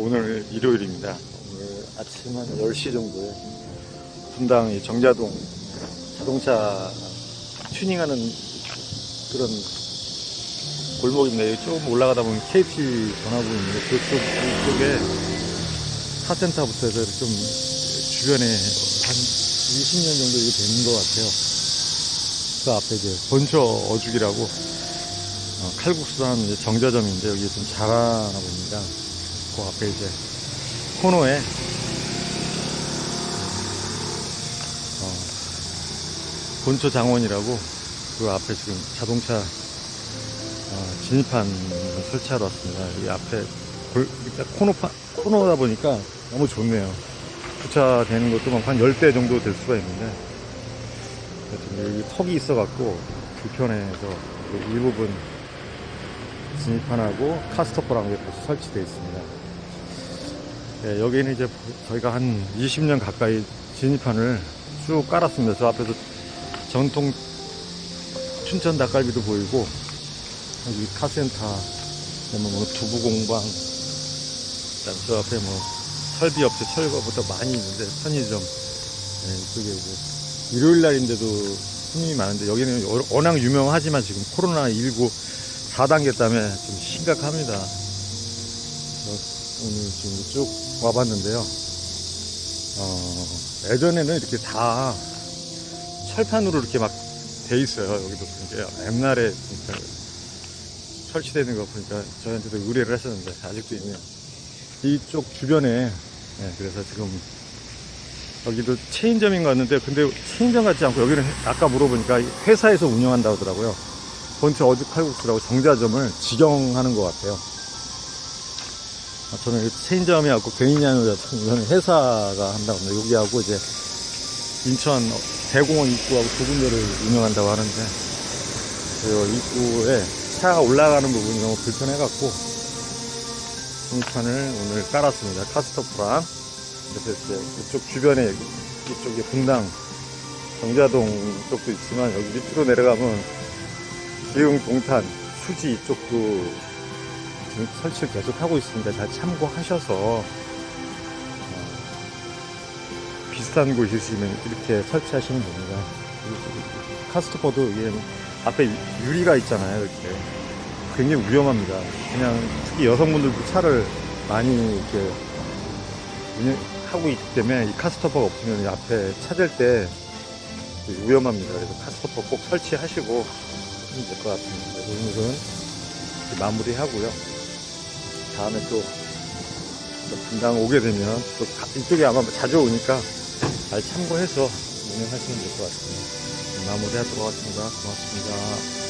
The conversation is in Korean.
오늘 일요일입니다. 오늘 아침 한 10시 정도에 분당 이 정자동 자동차 튜닝하는 그런 골목인데 좀 올라가다 보면 KT 전화부 있는데 그쪽 쪽에 카센터부터 해서 좀 주변에 한 20년 정도 되는 것 같아요. 그 앞에 이제 본초 어죽이라고 어, 칼국수 이제 정자점인데 여기 좀 잘하나 봅니다. 그 앞에 이제 코너에 어, 본초 장원이라고 그 앞에 지금 자동차 어, 진입한 걸 설치하러 왔습니다. 이 앞에 골, 일단 코너 파, 코너다 보니까 너무 좋네요. 주차되는 것도 막한 10대 정도 될 수가 있는데 여기 턱이 있어갖고 불편해서 이 일부분 진입판하고 카스터퍼랑 이렇게 설치되어 있습니다. 예, 여기는 이제 저희가 한 20년 가까이 진입판을 쭉 깔았습니다. 저 앞에서 전통 춘천 닭갈비도 보이고 여기 카센터, 뭐 두부 공방, 저 앞에 뭐 설비 업체 철거부터 많이 있는데 편의점 예, 이쪽에 이제 일요일 날인데도 손님이 많은데 여기는 워낙 유명하지만 지금 코로나 19 4단계 때문에 좀 심각합니다. 오늘 지금 쭉 와봤는데요. 어, 예전에는 이렇게 다 철판으로 이렇게 막 돼 있어요. 여기도 보니까 옛날에 진짜 설치되는 거 보니까 저희한테도 의뢰를 하셨는데 아직도 있네요. 이쪽 주변에 네, 그래서 지금 여기도 체인점인 것 같는데 근데 체인점 같지 않고 여기는 아까 물어보니까 회사에서 운영한다고 하더라고요. 본체 어죽 칼국수라고 정자점을 직영하는 것 같아요. 아, 저는 이 체인점이 갖고 개인이 아니라 이거는 회사가 한다고 합니다. 여기하고 이제 인천 대공원 입구하고 두 군데를 운영한다고 하는데 그 입구에 차가 올라가는 부분이 너무 불편해갖고 승판을 오늘 깔았습니다. 카스터프랑 그래서 이제 이쪽 주변에 이쪽에 분당 정자동 쪽도 있지만 여기 밑으로 내려가면 기흥 동탄 수지 이쪽도 설치를 계속 하고 있습니다. 잘 참고하셔서 어, 비슷한 곳이 있으면 이렇게 설치하시면 됩니다. 카스터퍼도 이게 앞에 유리가 있잖아요. 이렇게 굉장히 위험합니다. 그냥 특히 여성분들도 차를 많이 이렇게 운영하고 있기 때문에 이 카스터퍼가 없으면 이 앞에 찾을 때 위험합니다. 그래서 카스터퍼 꼭 설치하시고 하면 될 것 같습니다. 오늘은 마무리하고요. 다음에 또 분당 오게 되면 또 가- 이쪽에 아마 자주 오니까 잘 참고해서 운영하시면 될 것 같습니다. 마무리하도록 하겠습니다. 고맙습니다.